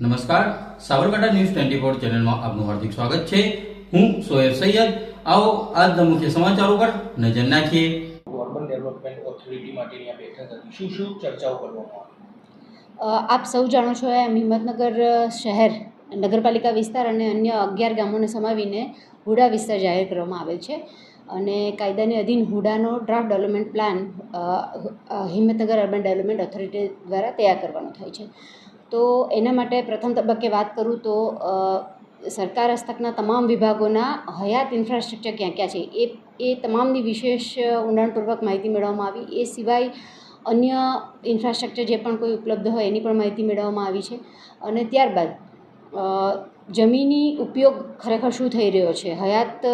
નમસ્કાર. Sabarkantha news twenty four ચેનલમાં આપનું હાર્દિક સ્વાગત છે. હું સોએબ સૈયદ. આવો આજના મુખ્ય સમાચારો પર નજર નાખીએ. અર્બન ડેવલપમેન્ટ ઓથોરિટી માટેની આ બેઠક હતી. શું શું ચર્ચાઓ કરવામાં આવી? આપ સૌ જાણો છો એમ હિંમતનગર શહેર નગરપાલિકા વિસ્તાર અને અન્ય અગિયાર ગામોને સમાવીને હુડા વિસ્તાર જાહેર કરવામાં આવેલ છે. અને કાયદાને અધીન હુડાનો draft development plan Himmatnagar urban development authority દ્વારા તૈયાર કરવાનો થાય છે. તો એના માટે પ્રથમ તબક્કે વાત કરું તો સરકાર હસ્તકના તમામ વિભાગોના હયાત ઇન્ફ્રાસ્ટ્રક્ચર ક્યાં ક્યાં છે, એ એ તમામની વિશેષ ઊંડાણપૂર્વક માહિતી મેળવવામાં આવી. એ સિવાય અન્ય ઇન્ફ્રાસ્ટ્રક્ચર જે પણ કોઈ ઉપલબ્ધ હોય એની પણ માહિતી મેળવવામાં આવી છે. અને ત્યારબાદ જમીની ઉપયોગ ખરેખર શું થઈ રહ્યો છે? હયાત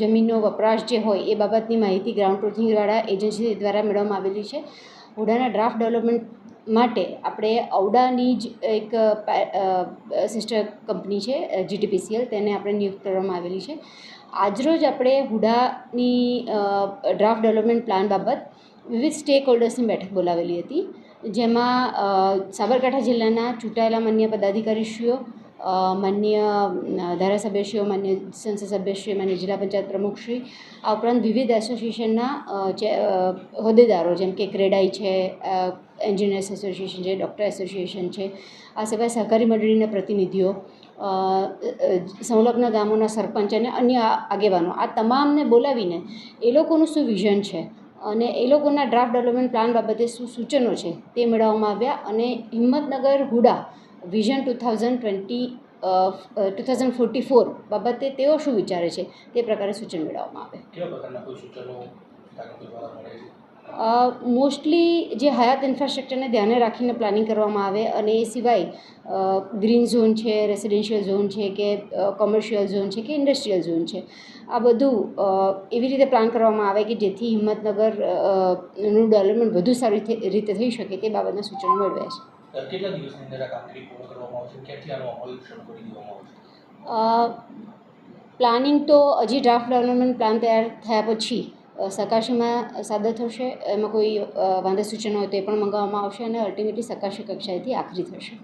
જમીનનો વપરાશ જે હોય એ બાબતની માહિતી ગ્રાઉન્ડ ટ્રુથિંગવાળા એજન્સી દ્વારા મેળવવામાં આવેલી છે. હુડાના ડ્રાફ્ટ ડેવલપમેન્ટ માટે આપણે ઔડાની જ એક સિસ્ટર કંપની છે જીટીપીસીએલ, તેને આપણે નિયુક્ત કરવામાં આવેલી છે. આજરોજ આપણે હુડાની ડ્રાફ્ટ ડેવલપમેન્ટ પ્લાન બાબત વિવિધ સ્ટેક હોલ્ડર્સની બેઠક બોલાવેલી હતી. જેમાં સાબરકાંઠા જિલ્લાના ચૂંટાયેલા માન્ય પદાધિકારીશ્રીઓ માન્ય ધારાસભ્યશ્રીઓ, માન્ય સંસદ સભ્યશ્રી માન્ય જિલ્લા પંચાયત પ્રમુખશ્રી આ ઉપરાંત વિવિધ એસોસિએશનના હોદ્દેદારો જેમ કે ક્રેડાઈ છે એન્જિનિયર્સ એસોસિએશન છે, ડૉક્ટર એસોસિએશન છે, આ સિવાય સહકારી મંડળીના પ્રતિનિધિઓ સંલગ્ન ગામોના સરપંચ અને અન્ય આગેવાનો. આ તમામને બોલાવીને એ લોકોનું શું વિઝન છે અને એ લોકોના ડ્રાફ્ટ ડેવલપમેન્ટ પ્લાન બાબતે શું સૂચનો છે તે મેળવવામાં આવ્યા અને Himmatnagar HUDA vision two thousand twenty two thousand forty four બાબતે તેઓ શું વિચારે છે તે પ્રકારે સૂચન મેળવવામાં આવે. મોસ્ટલી જે હયાત ઇન્ફ્રાસ્ટ્રક્ચરને ધ્યાને રાખીને પ્લાનિંગ કરવામાં આવે અને એ સિવાય ગ્રીન ઝોન છે રેસિડેન્શિયલ ઝોન છે કે કોમર્શિયલ ઝોન છે કે ઇન્ડસ્ટ્રીયલ ઝોન છે. આ બધું એવી રીતે પ્લાન કરવામાં આવે કે જેથી હિંમતનગરનું ડેવલપમેન્ટ વધુ સારી રીતે- થઈ શકે તે બાબતના સૂચનો મેળવ્યા છે. કેટલા દિવસની અંદર આ કામગીરી પૂર્ણ કરવામાં આવશે? ક્યાંથી આનો અમલ શરૂ કરી દેવામાં આવશે? પ્લાનિંગ તો હજી ડ્રાફ્ટ ડેવલપમેન્ટ પ્લાન તૈયાર થયા પછી સકાશીમાં સાદર થશે, એમાં કોઈ વાંધા સૂચનો હોય તે પણ મંગાવવામાં આવશે અને અલ્ટિમેટલી સકાશી કક્ષાએથી આખરી થશે.